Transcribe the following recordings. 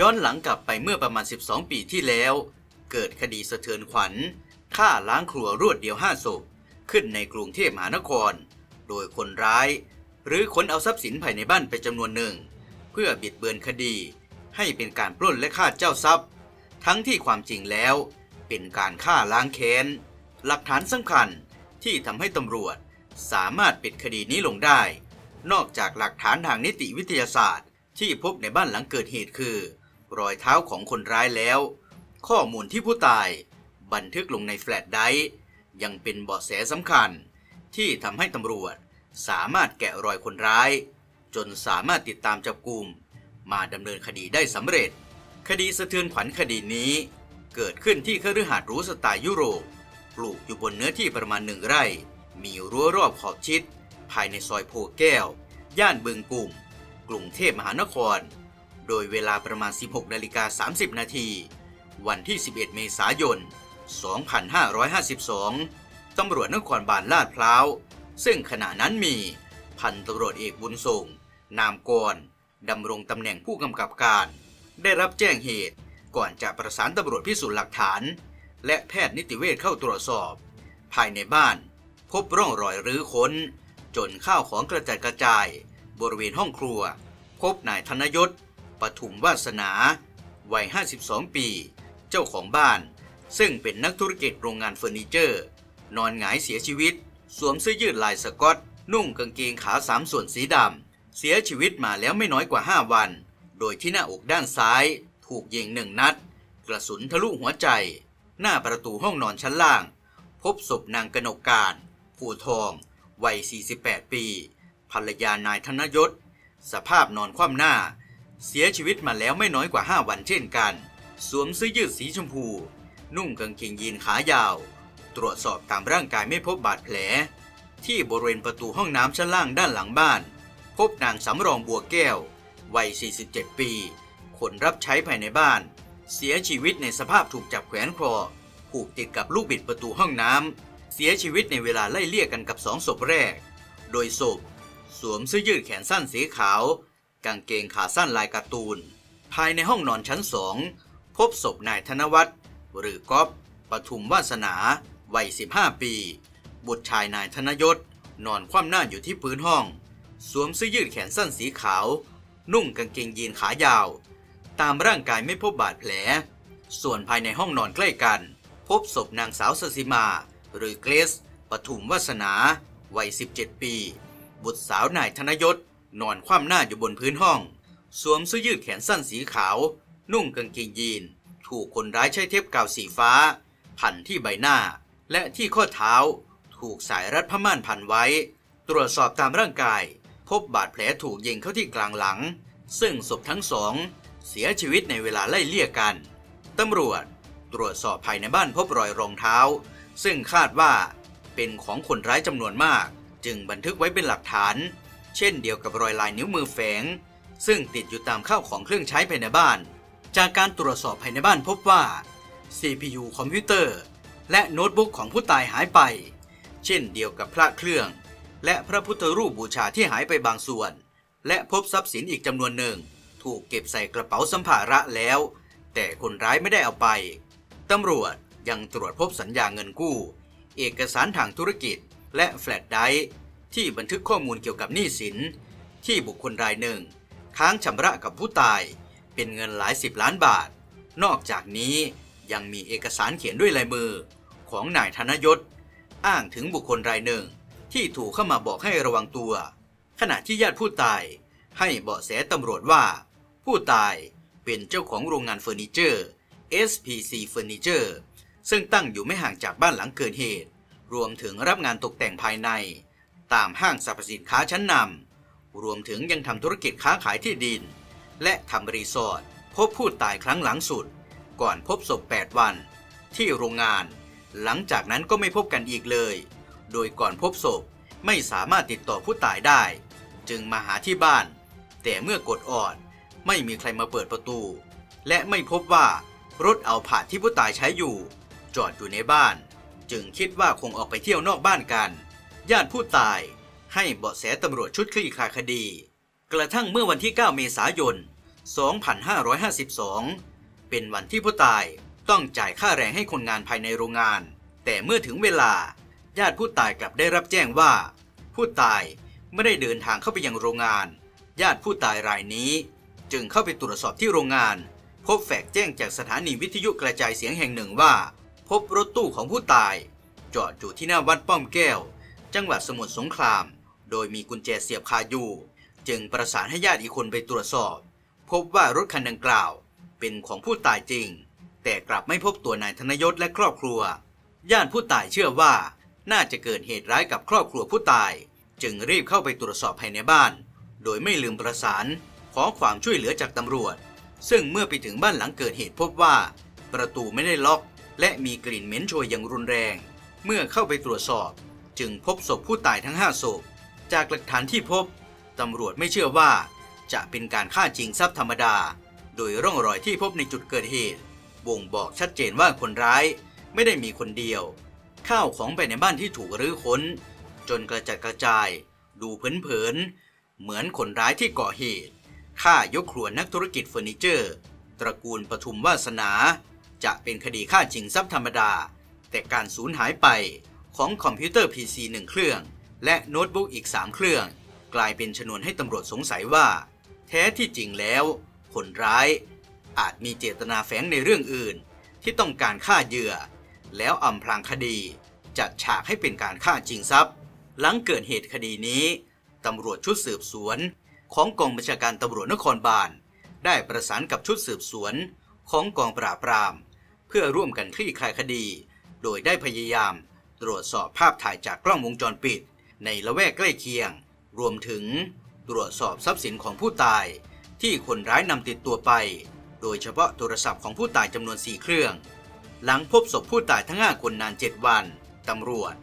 ย้อนหลังกลับไปเมื่อประมาณ 12 ปีที่แล้ว เกิดคดีสะเทือนขวัญฆ่าล้างครัวรวดเดียวห้าศพขึ้นในกรุงเทพมหานคร โดยคนร้าย หรือคนเอาทรัพย์สินภายในบ้านไปจำนวนหนึ่ง เพื่อบิดเบือนคดี ให้เป็นการปล้นและฆ่าเจ้าทรัพย์ ทั้งที่ความจริงแล้ว เป็นการฆ่าล้างแค้น หลักฐานสำคัญที่ทำให้ตำรวจสามารถปิดคดีนี้ลงได้ นอกจากหลักฐานทางนิติวิทยาศาสตร์ ที่พบในบ้านหลังเกิดเหตุคือ รอยเท้าของคนร้ายแล้ว ข้อมูลที่ผู้ตายบันทึกลงในแฟลชไดร์ยังเป็นเบาะแสสำคัญ ที่ทำให้ตำรวจสามารถแกะรอยคนร้าย จนสามารถติดตามจับกลุ่ม มาดำเนินคดีได้สำเร็จ คดีสะเทือนขวัญคดีนี้ เกิดขึ้นที่คฤหาสน์รูสไตล์ยุโรปปลูกอยู่บนเนื้อที่ประมาณหนึ่งไร่ มีรั้วรอบขอบชิด ภายในซอยโพแก้ว ย่านบึงกลุ่ม กรุงเทพมหานคร โดยเวลาประมาณ 16นาฬิกา30 นาที วันที่ 11 เมษายน 2552 ตำรวจนครบาลลาดพร้าว ซึ่งขณะนั้นมี พันตำรวจเอกบุญส่ง นามกรดำรงตำแหน่งผู้กำกับการ ได้รับแจ้งเหตุก่อนจะประสานตำรวจพิสูจน์หลักฐาน และแพทย์นิติเวชเข้าตรวจสอบ ภายในบ้าน พบร่องรอยรื้อค้น จนข้าวของกระจัดกระจาย บริเวณห้องครัว พบนายธนยศ ปทุมวาสนาวัย 52 ปี เจ้าของบ้าน ซึ่งเป็นนักธุรกิจโรงงานเฟอร์นิเจอร์ นอนหงายเสียชีวิต สวมเสื้อยืดลายสก๊อต นุ่งกางเกงขาสามส่วนสีดำ เสียชีวิตมาแล้วไม่น้อยกว่า 5 วัน โดยที่หน้าอกด้านซ้าย ถูกยิงหนึ่งนัด กระสุนทะลุหัวใจ หน้าประตูห้องนอนชั้นล่าง พบศพนางกนกการผูทอง วัย 48 ปี ภรรยานายธนยศ สภาพนอนคว่ำหน้า เสียชีวิตมาแล้วไม่น้อยกว่า 5 วันเช่นกัน สวมเสื้อยืดสีชมพู นุ่งกางเกงยีนขายาว ตรวจสอบตามร่างกายไม่พบบาดแผล ที่บริเวณประตูห้องน้ำชั้นล่างด้านหลังบ้าน พบนางสำรองบัวแก้ว วัย 47 ปี คนรับใช้ภายในบ้าน เสียชีวิตในสภาพถูกจับแขวนคอผูกติดกับลูกบิดประตูห้องน้ำเสียชีวิตในเวลาไล่เลี่ยกันกับสองศพแรก โดยศพ สวมเสื้อยืดแขนสั้นสีขาว กางเกงขาสั้นลายการ์ตูน ภายในห้องนอนชั้นสอง พบศพนายธนวัฒน์หรือก๊อฟปทุมวาสนา วัย 15 ปี บุตรชายนายธนยศ นอนคว่ำหน้าอยู่ที่พื้นห้อง สวมเสื้อยืดแขนสั้นสีขาว นุ่งกางเกงยีนขายาว ตามร่างกายไม่พบบาดแผล ส่วนภายในห้องนอนใกล้กัน พบศพนางสาวสสิมา หรือเกรซปทุมวาสนา วัย 17 ปี บุตรสาวนายธนยศ นอนคว่ำหน้าอยู่บนพื้นห้อง สวมเสื้อยืดแขนสั้นสีขาว นุ่งกางเกงยีน ถูกคนร้ายใช้เทปกาวสีฟ้า พันที่ใบหน้า และที่ข้อเท้า ถูกสายรัดผ้าม่านพันไว้ ตรวจสอบตามร่างกาย พบบาดแผลถูกยิงเข้าที่กลางหลัง ซึ่งศพทั้งสอง เสียชีวิตในเวลาไล่เลี่ยกัน ตำรวจตรวจสอบภายในบ้านพบรอยรองเท้า ซึ่งคาดว่าเป็นของคนร้ายจำนวนมาก จึงบันทึกไว้เป็นหลักฐาน เช่นเดียวกับรอยลายนิ้วมือแฝง ซึ่งติดอยู่ตามข้าวของเครื่องใช้ภายในบ้าน จากการตรวจสอบภายในบ้านพบว่า CPU คอมพิวเตอร์ และโน้ตบุ๊กของผู้ตายหายไป เช่นเดียวกับพระเครื่อง และพระพุทธรูปบูชาที่หายไปบางส่วน และพบทรัพย์สินอีกจำนวนหนึ่ง ถูกเก็บใส่กระเป๋าสัมภาระแล้ว แต่คนร้ายไม่ได้เอาไปตำรวจยังตรวจพบสัญญาเงินกู้ เอกสารทางธุรกิจ และแฟลชไดร์ ที่บันทึกข้อมูลเกี่ยวกับหนี้สิน ที่บุคคลรายหนึ่ง ค้างชำระกับผู้ตาย เป็นเงินหลายสิบล้านบาท นอกจากนี้ยังมีเอกสารเขียนด้วยลายมือของนายธนยศ อ้างถึงบุคคลรายหนึ่ง ที่ถูกเข้ามาบอกให้ระวังตัว ขณะที่ญาติผู้ตายให้เบาะแสตำรวจว่า ผู้ตายเป็นเจ้าของโรงงานเฟอร์นิเจอร์ SPC Furniture ซึ่งตั้งอยู่ไม่ห่างจากบ้านหลังเกิดเหตุ รวมถึงรับงานตกแต่งภายใน ตามห้างสรรพสินค้าชั้นนำรวมถึงยังทำธุรกิจค้าขายที่ดิน และทำรีสอร์ทพบผู้ตายครั้งหลังสุด ก่อนพบศพ 8 วัน ที่โรงงาน หลังจากนั้นก็ไม่พบกันอีกเลย โดยก่อนพบศพไม่สามารถติดต่อผู้ตายได้ จึงมาหาที่บ้าน แต่เมื่อกดออดไม่มีใครมาเปิดประตู และไม่พบว่ารถเอาผาดที่ผู้ตายใช้อยู่ จอดอยู่ในบ้าน จึงคิดว่าคงออกไปเที่ยวนอกบ้านกัน ญาติผู้ตายให้เบาะแสตำรวจชุดคลี่คลายคดี กระทั่งเมื่อวันที่ 9 เมษายน 2552 เป็นวันที่ผู้ตายต้องจ่ายค่าแรงให้คนงานภายในโรงงาน แต่เมื่อถึงเวลาญาติผู้ตายกลับได้รับแจ้งว่า ผู้ตายไม่ได้เดินทางเข้าไปยังโรงงาน ญาติผู้ตายรายนี้ จึงเข้าไปตรวจสอบที่โรงงาน พบแฟกแจ้งจากสถานีวิทยุกระจายเสียงแห่งหนึ่งว่า พบรถตู้ของผู้ตาย จอดอยู่ที่หน้าวัดป้อมแก้ว จังหวัดสมุทรสงคราม โดยมีกุญแจเสียบคาอยู่ จึงประสานให้ญาติอีกคนไปตรวจสอบ พบว่ารถคันดังกล่าว เป็นของผู้ตายจริง แต่กลับไม่พบตัวนายธนยศและครอบครัว ญาติผู้ตายเชื่อว่า น่าจะเกิดเหตุร้ายกับครอบครัวผู้ตาย จึงรีบเข้าไปตรวจสอบภายในบ้าน โดยไม่ลืมประสานขอความช่วยเหลือจากตำรวจ ซึ่งเมื่อไปถึงบ้านหลังเกิดเหตุพบว่า ประตูไม่ได้ล็อก และมีกลิ่นเหม็นโชยอย่างรุนแรง เมื่อเข้าไปตรวจสอบ จึงพบศพผู้ตายทั้ง 5 ศพ จากหลักฐานที่พบ ตำรวจไม่เชื่อว่า จะเป็นการฆ่าจริงทรัพย์ธรรมดา โดยร่องรอยที่พบในจุดเกิดเหตุ บ่งบอกชัดเจนว่าคนร้ายไม่ได้มีคนเดียว ข้าวของไปในบ้านที่ถูกรื้อค้น จนกระจัดกระจาย ดูเผินๆเหมือนคนร้ายที่ก่อเหตุฆ่ายกครัวนักธุรกิจเฟอร์นิเจอร์ ตระกูลปทุมวาสนา จะเป็นคดีฆ่าจริงทรัพย์ธรรมดา แต่การสูญหายไป ของคอมพิวเตอร์ PC หนึ่งเครื่อง และโน้ตบุ๊กอีก 3 เครื่อง กลายเป็นชนวนให้ตำรวจสงสัยว่า แท้ที่จริงแล้ว คนร้าย อาจมีเจตนาแฝงในเรื่องอื่น ที่ต้องการฆ่าเหยื่อ แล้วอำพรางคดี จัดฉากให้เป็นการฆ่าจริงทรัพย์ หลังเกิดเหตุคดีนี้ตำรวจชุดสืบสวน ของกองบัญชาการตำรวจนครบาลได้ประสานกับชุดสืบสวนของกองปราบปราม เพื่อร่วมกันคลี่คลายคดี โดยได้พยายาม ตรวจสอบภาพถ่ายจากกล้องวงจรปิด ในละแวกใกล้เคียง รวมถึงตรวจสอบทรัพย์สินของผู้ตาย ที่คนร้ายนำติดตัวไป โดยเฉพาะโทรศัพท์ของผู้ตายจำนวน 4 เครื่อง หลังพบศพผู้ตายทั้ง 5 คนนาน 7 วันตำรวจ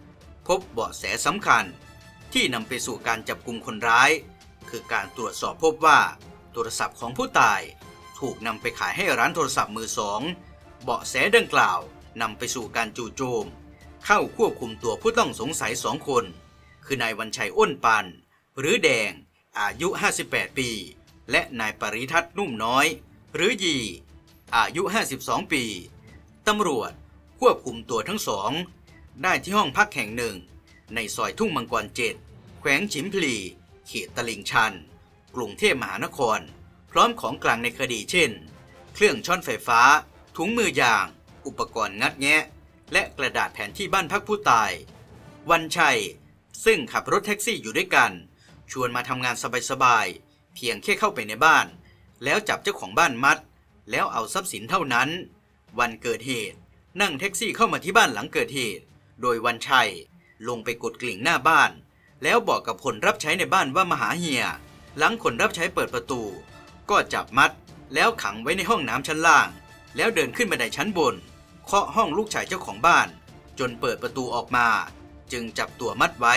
พบเบาะแสสำคัญ ที่นำไปสู่การจับกลุ่มคนร้าย คือการตรวจสอบพบว่า โทรศัพท์ของผู้ตายถูกนำไปขายให้ร้านโทรศัพท์มือสอง เบาะแสดังกล่าวนำไปสู่การจู่โจม เข้าควบคุมตัวผู้ต้องสงสัยสองคน คือนายวันชัยอ้นปัน หรือแดงอายุ 58 ปี และนายปริทัศน์นุ่มน้อย หรือยี อายุ 52 ปี ตำรวจควบคุมตัวทั้งสอง ได้ที่ห้องพักแห่งหนึ่ง ในซอยทุ่งมังกรเจ็ดแขวงฉิมพลีเขตตลิ่งชัน กรุงเทพมหานคร พร้อมของกลางในคดีเช่น เครื่องช้อนไฟฟ้า ถุงมือยาง อุปกรณ์งัดแงะ และกระดาษแผนที่บ้านพักผู้ตาย วันชัย ซึ่งขับรถแท็กซี่อยู่ด้วยกัน ชวนมาทำงานสบายๆ เพียงแค่เข้าไปในบ้าน แล้วจับเจ้าของบ้านมัด แล้วเอาทรัพย์สินเท่านั้น วันเกิดเหตุ นั่งแท็กซี่เข้ามาที่บ้านหลังเกิดเหตุ โดยวันชัยลงไปกดกลิ่งหน้าบ้าน แล้วบอกกับคนรับใช้ในบ้านว่ามาหาเฮีย หลังคนรับใช้เปิดประตู ก็จับมัด แล้วขังไว้ในห้องน้ำชั้นล่าง แล้วเดินขึ้นบันไดชั้นบน เคาะห้องลูกชายเจ้าของบ้าน จนเปิดประตูออกมา จึงจับตัวมัดไว้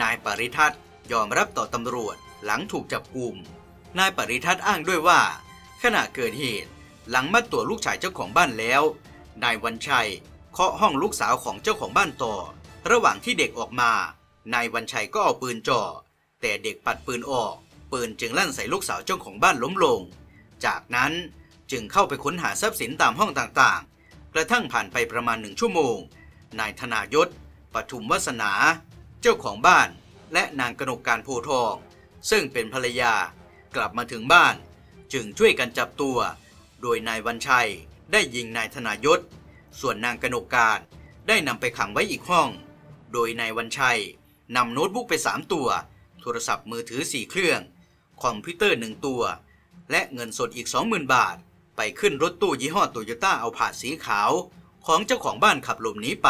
นายปริทัศน์ยอมรับต่อตำรวจหลังถูกจับกลุ่ม นายปริทัศน์อ้างด้วยว่า ขณะเกิดเหตุ หลังมัดตัวลูกชายเจ้าของบ้านแล้ว นายวันชัยเคาะห้องลูกสาวของเจ้าของบ้านต่อ ระหว่างที่เด็กออกมา นายวันชัยก็เอาปืนจ่อ แต่เด็กปัดปืนออก ปืนจึงลั่นใส่ลูกสาวเจ้าของบ้านล้มลง จากนั้นจึงเข้าไปค้นหาทรัพย์สินตามห้องต่าง กระทั่งผ่านไปประมาณหนึ่งชั่วโมง นายธนายศปทุมวัสนา เจ้าของบ้าน และนางกนกการโพทอง ซึ่งเป็นภรรยากลับมาถึงบ้าน จึงช่วยกันจับตัว โดยนายวันชัยได้ยิงนายธนายศ ส่วนนางกนกการได้นำไปขังไว้อีกห้อง โดยนายวันชัยนำโน้ตบุ๊กไป 3 ตัว โทรศัพท์มือถือ 4 เครื่อง คอมพิวเตอร์ 1 ตัว และเงินสดอีก 20,000 บาท ไปขึ้นรถตู้ยี่ห้อโตโยต้าเอาผาดสีขาว ของเจ้าของบ้านขับหลบหนีไป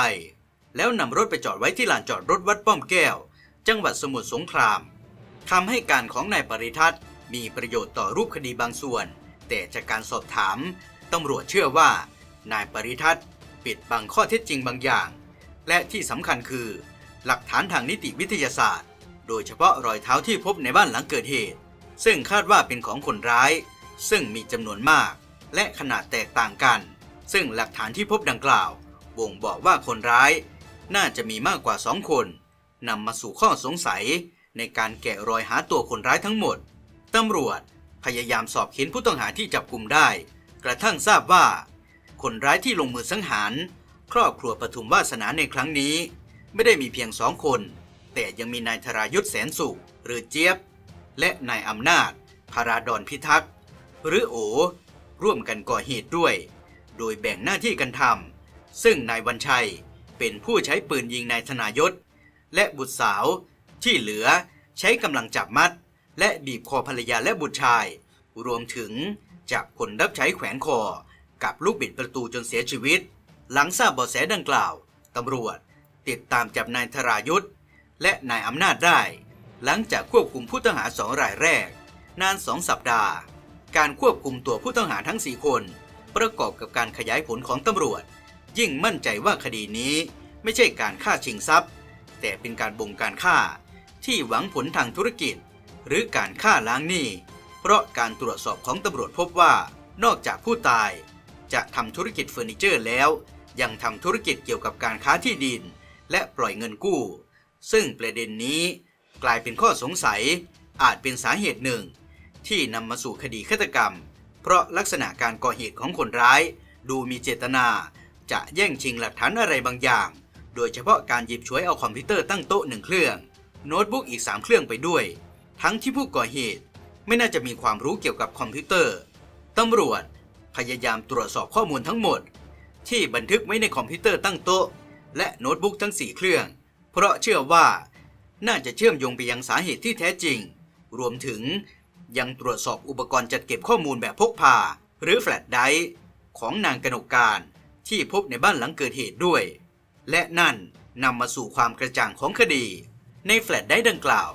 แล้วนำรถไปจอดไว้ที่ลานจอดรถวัดป้อมแก้ว จังหวัดสมุทรสงครามทำให้การของนายปริทัศน์ มีประโยชน์ต่อรูปคดีบางส่วน แต่จากการสอบถามตำรวจเชื่อว่า นายปริทัศน์ปิดบังข้อเท็จจริงบางอย่าง และที่สำคัญคือ หลักฐานทางนิติวิทยาศาสตร์ โดยเฉพาะรอยเท้าที่พบในบ้านหลังเกิดเหตุ ซึ่งคาดว่าเป็นของคนร้าย ซึ่งมีจำนวนมาก และขนาดแตกต่างกัน ซึ่งหลักฐานที่พบดังกล่าว บ่งบอกว่าคนร้าย น่าจะมีมากกว่าสองคนนำมาสู่ข้อสงสัย ในการแกะรอยหาตัวคนร้ายทั้งหมดตำรวจพยายามสอบเค้นผู้ต้องหาที่จับกลุ่มได้ กระทั่งทราบว่า คนร้ายที่ลงมือสังหาร ครอบครัวปทุมวาสนาในครั้งนี้ ไม่ได้มีเพียงสองคน แต่ยังมีนายธรายุทธแสนสุข หรือเจี๊ยบ และนายอำนาจพาราดอนพิทักษ์หรือโอ ร่วมกันก่อเหตุด้วย โดยแบ่งหน้าที่กันทำซึ่งนายวันชัยเป็นผู้ใช้ปืนยิงนายธนายศ และบุตรสาวที่เหลือใช้กำลังจับมัด และบีบคอภรรยาและบุตรชาย รวมถึงจับคนรับใช้แขวนคอ กับลูกบิดประตูจนเสียชีวิต หลังทราบเบาะแสดังกล่าวตำรวจติดตามจับนายธรายุทธและนายอำนาจได้ หลังจากควบคุมผู้ต้องหาสองรายแรก นานสองสัปดาห์ การควบคุมตัวผู้ต้องหาทั้งสี่คน ประกอบกับการขยายผลของตำรวจ ยิ่งมั่นใจว่าคดีนี้ไม่ใช่การฆ่าชิงทรัพย์ แต่เป็นการบงการฆ่าที่หวังผลทางธุรกิจ หรือการฆ่าล้างหนี้ เพราะการตรวจสอบของตำรวจพบว่านอกจากผู้ตาย จะทำธุรกิจเฟอร์นิเจอร์แล้ว ยังทำธุรกิจเกี่ยวกับการค้าที่ดิน และปล่อยเงินกู้ ซึ่งประเด็นนี้กลายเป็นข้อสงสัยอาจเป็นสาเหตุหนึ่ง ที่นำมาสู่คดีฆาตกรรม เพราะลักษณะการก่อเหตุของคนร้าย ดูมีเจตนา จะแย่งชิงหลักฐานอะไรบางอย่าง โดยเฉพาะการหยิบฉวยเอาคอมพิวเตอร์ตั้งโต๊ะหนึ่งเครื่อง โน้ตบุ๊กอีก 3 เครื่องไปด้วย ทั้งที่ผู้ก่อเหตุ ไม่น่าจะมีความรู้เกี่ยวกับคอมพิวเตอร์ตำรวจพยายามตรวจสอบข้อมูลทั้งหมด ที่บันทึกไว้ในคอมพิวเตอร์ตั้งโต๊ะ และโน้ตบุ๊กทั้ง 4 เครื่อง เพราะเชื่อว่า น่าจะเชื่อมโยงไปยังสาเหตุที่แท้จริง รวมถึง ยังตรวจสอบอุปกรณ์จัดเก็บข้อมูลแบบพกพา หรือแฟลชไดรฟ์ของนางกนกการที่พบในบ้านหลังเกิดเหตุด้วย และนั่นนำมาสู่ความกระจ่างของคดี ในแฟลชไดรฟ์ดังกล่าว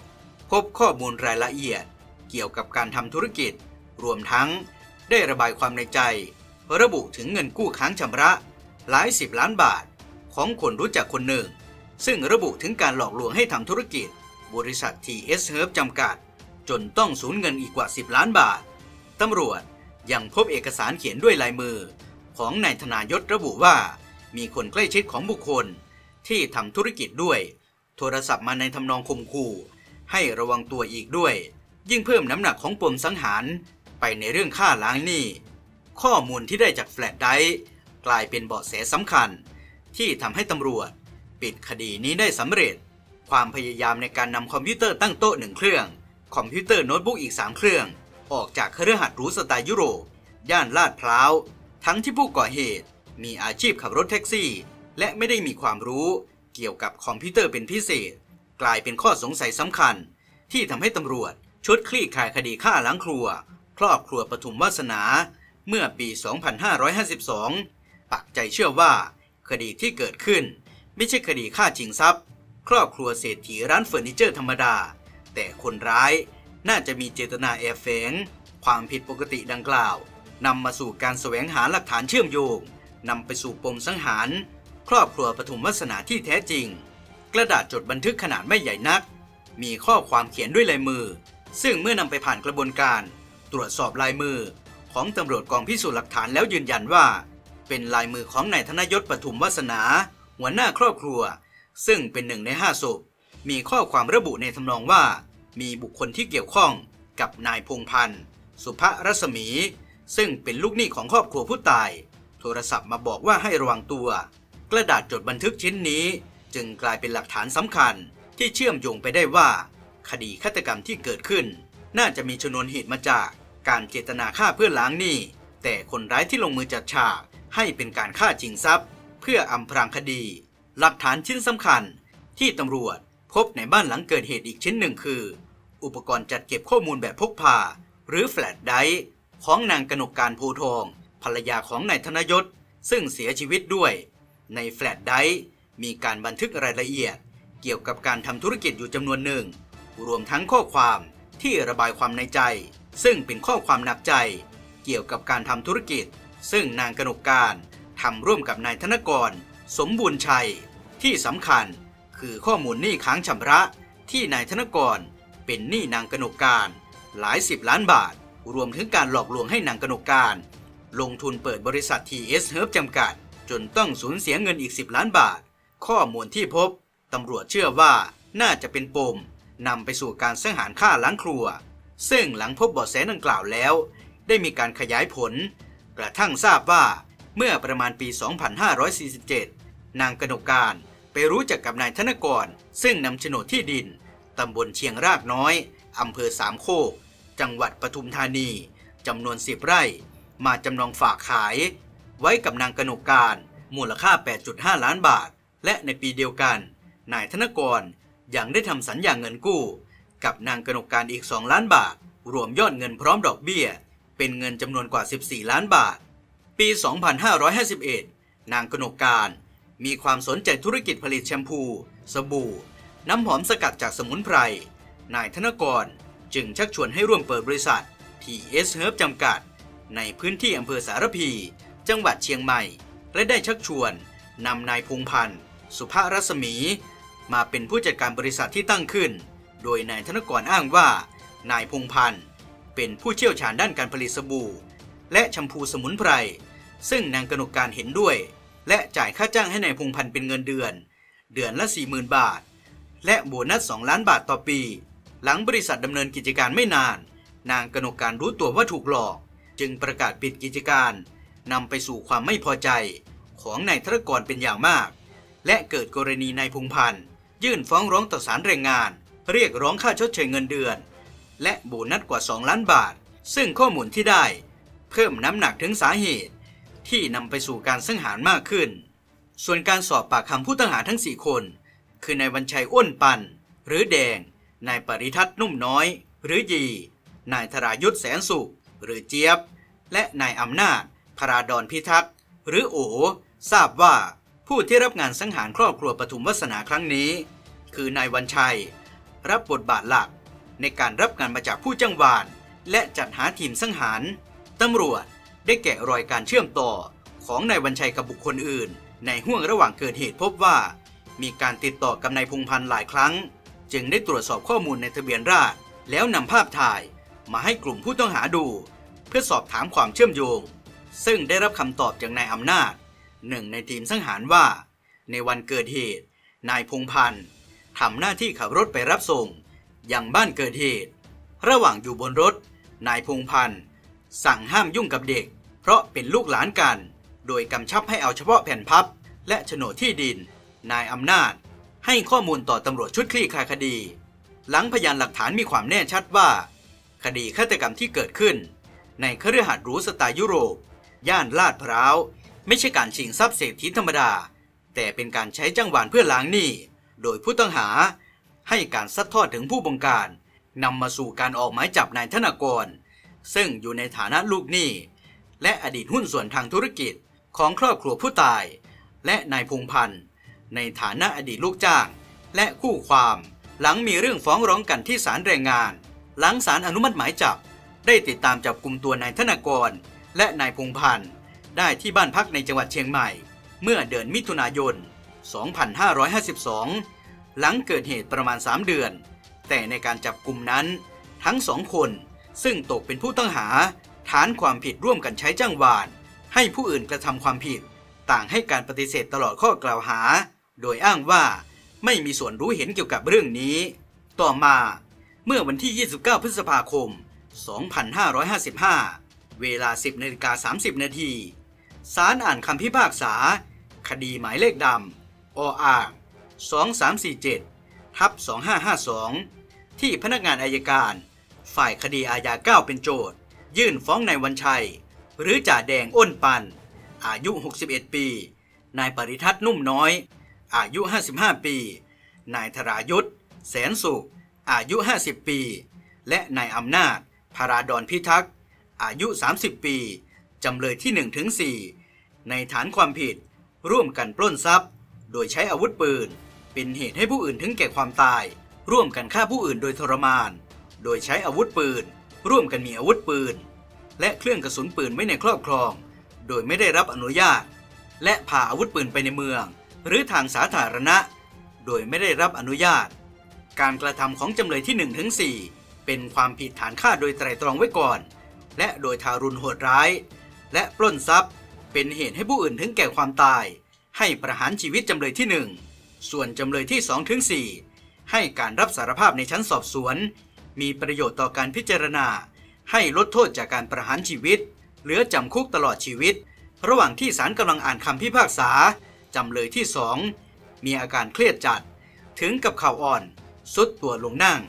พบข้อมูลรายละเอียด เกี่ยวกับการทำธุรกิจ รวมทั้งได้ระบายความในใจ ระบุถึงเงินกู้ค้างชำระ หลายสิบล้านบาท ของคนรู้จักคนหนึ่ง ซึ่งระบุถึงการหลอกลวงให้ทำธุรกิจ บริษัท TS Herb จำกัด จนต้องสูญเงินอีกกว่า 10 ล้านบาท ตำรวจยังพบเอกสารเขียนด้วยลายมือ ของนายธนายศระบุว่า มีคนใกล้ชิดของบุคคล ที่ทำธุรกิจด้วย โทรศัพท์มาในทำนองข่มขู่ให้ระวังตัวอีกด้วย ยิ่งเพิ่มน้ำหนักของปมสังหาร ไปในเรื่องฆ่าล้างหนี้ ข้อมูลที่ได้จากแฟลชไดกลายเป็นเบาะแสสำคัญ ที่ทำให้ตำรวจ ปิดคดีนี้ได้สำเร็จ ความพยายามในการนำคอมพิวเตอร์ตั้งโต๊ะหนึ่งเครื่อง คอมพิวเตอร์โน้ตบุ๊กอีก 3 เครื่อง ออกจากเครือหัดรู้สไตล์ยุโรป ย่านลาดพร้าว ทั้งที่ผู้ก่อเหตุ มีอาชีพขับรถแท็กซี่ และไม่ได้มีความรู้เกี่ยวกับคอมพิวเตอร์เป็นพิเศษ กลายเป็นข้อสงสัยสำคัญ ที่ทำให้ตำรวจชุดคลี่คลายคดีฆ่าล้างครัว ครอบครัวปทุมวาสนา เมื่อปี 2552 ปักใจเชื่อว่า คดีที่เกิดขึ้น ไม่ใช่คดีฆ่าชิงทรัพย์ ครอบครัวเศรษฐีร้านเฟอร์นิเจอร์ธรรมดา แต่คนร้ายน่าจะมีเจตนาแอบแฝงความผิดปกติดังกล่าวนำมาสู่การแสวงหาหลักฐานเชื่อมโยงนำไปสู่ปมสังหาร ครอบครัวปฐุมวาสนาที่แท้จริง กระดาษจดบันทึกขนาดไม่ใหญ่นัก มีข้อความเขียนด้วยลายมือ ซึ่งเมื่อนำไปผ่านกระบวนการ ตรวจสอบลายมือของตำรวจกองพิสูจน์หลักฐานแล้วยืนยันว่า เป็นลายมือของนายธนยศปฐุมวาสนา หัวหน้าครอบครัว ซึ่งเป็นหนึ่งในห้าศพ มีข้อความระบุในทำนองว่า มีบุคคลที่เกี่ยวข้องกับนายพงพันธ์สุภรัศมี ซึ่งเป็นลูกหนี้ของครอบครัวผู้ตาย โทรศัพท์มาบอกว่าให้ระวังตัว กระดาษจดบันทึกชิ้นนี้ จึงกลายเป็นหลักฐานสำคัญที่เชื่อมโยงไปได้ว่า คดีฆาตกรรมที่เกิดขึ้น น่าจะมีชนวนเหตุมาจากการเจตนาฆ่าเพื่อล้างหนี้ แต่คนร้ายที่ลงมือจัดฉากให้เป็นการฆ่าชิงทรัพย์ เพื่ออำพรางคดี หลักฐานชิ้นสำคัญที่ตำรวจ พบในบ้านหลังเกิดเหตุอีกชิ้นหนึ่งคือ อุปกรณ์จัดเก็บข้อมูลแบบพกพา หรือแฟลชไดรฟ์ของนางกนกการโพทอง ภรรยาของนายธนยศ ซึ่งเสียชีวิตด้วย ในแฟลชไดรฟ์มีการบันทึกรายละเอียด เกี่ยวกับการทำธุรกิจอยู่จำนวนหนึ่ง รวมทั้งข้อความที่ระบายความในใจ ซึ่งเป็นข้อความหนักใจ เกี่ยวกับการทำธุรกิจ ซึ่งนางกนกการทำร่วมกับนายธนกร สมบูรณ์ชัย ที่สำคัญ คือข้อมูลหนี้ค้างชำระที่นายธนกรเป็นหนี้นางกนกการ หลายสิบล้านบาท รวมถึงการหลอกลวงให้นางกนกการ ลงทุนเปิดบริษัท TS Herb จำกัด จนต้องสูญเสียเงินอีก 10 ล้านบาท ข้อมูลที่พบตำรวจเชื่อว่าน่าจะเป็นปมนำไปสู่การสังหารฆ่าล้างครัว ซึ่งหลังพบเบาะแสดังกล่าวแล้ว ได้มีการขยายผล กระทั่งทราบว่าเมื่อประมาณปี 2547 นางกนกการ ไปรู้จักกับนายธนกร ซึ่งนำโฉนดที่ดินตำบลเชียงรากน้อยอำเภอสามโคก จังหวัดปทุมธานีจำนวน10ไร่ มาจำนองฝากขาย ไว้กับนางกนกการ มูลค่า 8.5 ล้านบาท และในปีเดียวกัน นายธนกรยังได้ทำสัญญาเงินกู้ กับนางกนกการอีก 2 ล้านบาท รวมยอดเงินพร้อมดอกเบี้ย เป็นเงินจำนวนกว่า 14 ล้านบาท ปี 2551 นางกนกการ มีความสนใจธุรกิจผลิตแชมพู สบู่ น้ำหอมสกัดจากสมุนไพร นายธนกรจึงชักชวนให้ร่วมเปิดบริษัท TS Herb จำกัด ในพื้นที่อำเภอสารพี จังหวัดเชียงใหม่ และได้ชักชวนนำนายพงพันธ์สุภารัศมี มาเป็นผู้จัดการบริษัทที่ตั้งขึ้น โดยนายธนกรอ้างว่า นายพงพันธ์เป็นผู้เชี่ยวชาญด้านการผลิตสบู่ และแชมพูสมุนไพร ซึ่งนางกนกการเห็นด้วย และจ่ายค่าจ้างให้นายพงพันธ์เป็นเงินเดือน เดือนละ 40,000 บาท และโบนัส 2 ล้านบาทต่อปี หลังบริษัทดำเนินกิจการไม่นาน นางกนกการรู้ตัวว่าถูกหลอก จึงประกาศปิดกิจการนำไปสู่ความไม่พอใจของนายธนกรเป็นอย่างมาก และเกิดกรณีนายพงพันธ์ยื่นฟ้องร้องต่อศาลแรงงาน เรียกร้องค่าชดเชยเงินเดือน และโบนัสกว่า 2 ล้านบาท ซึ่งข้อมูลที่ได้ เพิ่มน้ำหนักถึงสาเหตุ ที่นำไปสู่การสังหารมากขึ้น ส่วนการสอบปากคำผู้ต้องหาทั้ง 4 คน คือนายวันชัยอ้วนปัน หรือแดง นายปริทัศน์นุ่มน้อย หรือยี นายธรายุทธแสนสุข หรือเจี๊ยบ และนายอำนาจพราดอนพิทักษ์ หรือโอ ทราบว่าผู้ที่รับงานสังหารครอบครัวปทุมวัฒนาครั้งนี้ คือนายวันชัย รับบทบาทหลักในการรับงานมาจากผู้จ้างวาน และจัดหาทีมสังหารตำรวจ ได้แกะรอยการเชื่อมต่อของนายวันชัยกับบุคคลอื่น ในห่วงระหว่างเกิดเหตุพบว่า มีการติดต่อกับนายพงพันธ์หลายครั้ง จึงได้ตรวจสอบข้อมูลในทะเบียนราษฎรแล้วนำภาพถ่ายมาให้กลุ่มผู้ต้องหาดู เพื่อสอบถามความเชื่อมโยง ซึ่งได้รับคำตอบจากนายอำนาจหนึ่งในทีมสังหารว่า ในวันเกิดเหตุ นายพงพันธ์ทำหน้าที่ขับรถไปรับส่งยังบ้านเกิดเหตุ ระหว่างอยู่บนรถ นายพงพันธ์สั่งห้ามยุ่งกับเด็ก ราะเป็นลูกหลานกัน โดยกำชับให้เอาเฉพาะแผ่นพับ และโฉนดที่ดิน นายอำนาจ ให้ข้อมูลต่อตำรวจชุดคลี่คลายคดี หลังพยานหลักฐานมีความแน่ชัดว่า คดีฆาตกรรมที่เกิดขึ้น ในคฤหาสน์หรูสไตล์ยุโรป ย่านลาดพร้าว ไม่ใช่การชิงทรัพย์เศรษฐีธรรมดา แต่เป็นการใช้จ้างหวานเพื่อล้างหนี้ โดยผู้ต้องหา ให้การซัดทอดถึงผู้บงการนำมาสู่การออกหมายจับนายธนากร ซึ่งอยู่ในฐานะลูกหนี้ และอดีตหุ้นส่วนทางธุรกิจของครอบครัวผู้ตาย และนายพงพันธ์ในฐานะอดีตลูกจ้าง และคู่ความ หลังมีเรื่องฟ้องร้องกันที่ศาลแรงงาน หลังศาลอนุมัติหมายจับ ได้ติดตามจับกลุ่มตัวนายธนากร และนายพงพันธ์ได้ที่บ้านพักในจังหวัดเชียงใหม่ เมื่อเดือนมิถุนายน 2552 หลังเกิดเหตุประมาณ 3 เดือน แต่ในการจับกลุ่มนั้น ทั้งสองคนซึ่งตกเป็นผู้ต้องหา ฐานความผิดร่วมกันใช้จ้างวาน ให้ผู้อื่นกระทำความผิด ต่างให้การปฏิเสธตลอดข้อกล่าวหา โดยอ้างว่าไม่มีส่วนรู้เห็นเกี่ยวกับเรื่องนี้ ต่อมาเมื่อวันที่ 29 พฤษภาคม 2555 เวลา 10นาฬิกา30 นาทีศาลอ่านคำพิพากษา คดีหมายเลขดำออ่าง2347ทับ2552 ที่พนักงานอายการ ฝ่ายคดีอาญา 9 เป็นโจทย์ ยื่นฟ้องนายวันชัย หรือจ่าแดงอ้นปัน อายุ 61 ปี นายปริทัศน์นุ่มน้อย อายุ 55 ปี นายธรายุทธแสนสุข อายุ 50 ปี และนายอำนาจพาราดอนพิทักษ์ อายุ 30 ปี จำเลยที่1ถึง4ในฐานความผิด ร่วมกันปล้นทรัพย์ โดยใช้อาวุธปืน เป็นเหตุให้ผู้อื่นถึงแก่ความตาย ร่วมกันฆ่าผู้อื่นโดยทรมาน โดยใช้อาวุธปืน ร่วมกันมีอาวุธปืน และเครื่องกระสุนปืนไว้ในครอบครอง โดยไม่ได้รับอนุญาต และพาอาวุธปืนไปในเมือง หรือทางสาธารณะ โดยไม่ได้รับอนุญาต การกระทำของจำเลยที่1ถึง4เป็นความผิดฐานฆ่าโดยไตรตรองไว้ก่อน และโดยทารุณโหดร้าย และปล้นทรัพย์ เป็นเหตุให้ผู้อื่นถึงแก่ความตาย ให้ประหารชีวิตจำเลยที่ 1 ส่วนจำเลยที่2ถึง4ให้การรับสารภาพในชั้นสอบสวน มีประโยชน์ต่อการพิจารณา ให้ลดโทษจากการประหารชีวิต เหลือจำคุกตลอดชีวิต ระหว่างที่ศาลกำลังอ่านคำพิพากษา จำเลยที่สองมีอาการเครียดจัด ถึงกับเข่าอ่อน สุดตัวลงนั่ง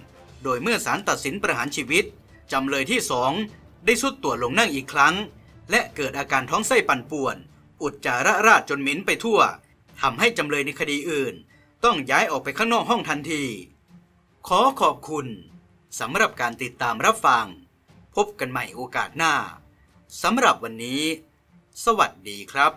โดยเมื่อศาลตัดสินประหารชีวิต จำเลยที่สองได้สุดตัวลงนั่งอีกครั้ง และเกิดอาการท้องไส้ปั่นป่วน อุจจาระราดจนเหม็นไปทั่วทำให้จำเลยในคดีอื่น ต้องย้ายออกไปข้างนอกห้องทันที ขอขอบคุณ สำหรับการติดตามรับฟัง พบกันใหม่โอกาสหน้าสำหรับวันนี้ สวัสดีครับ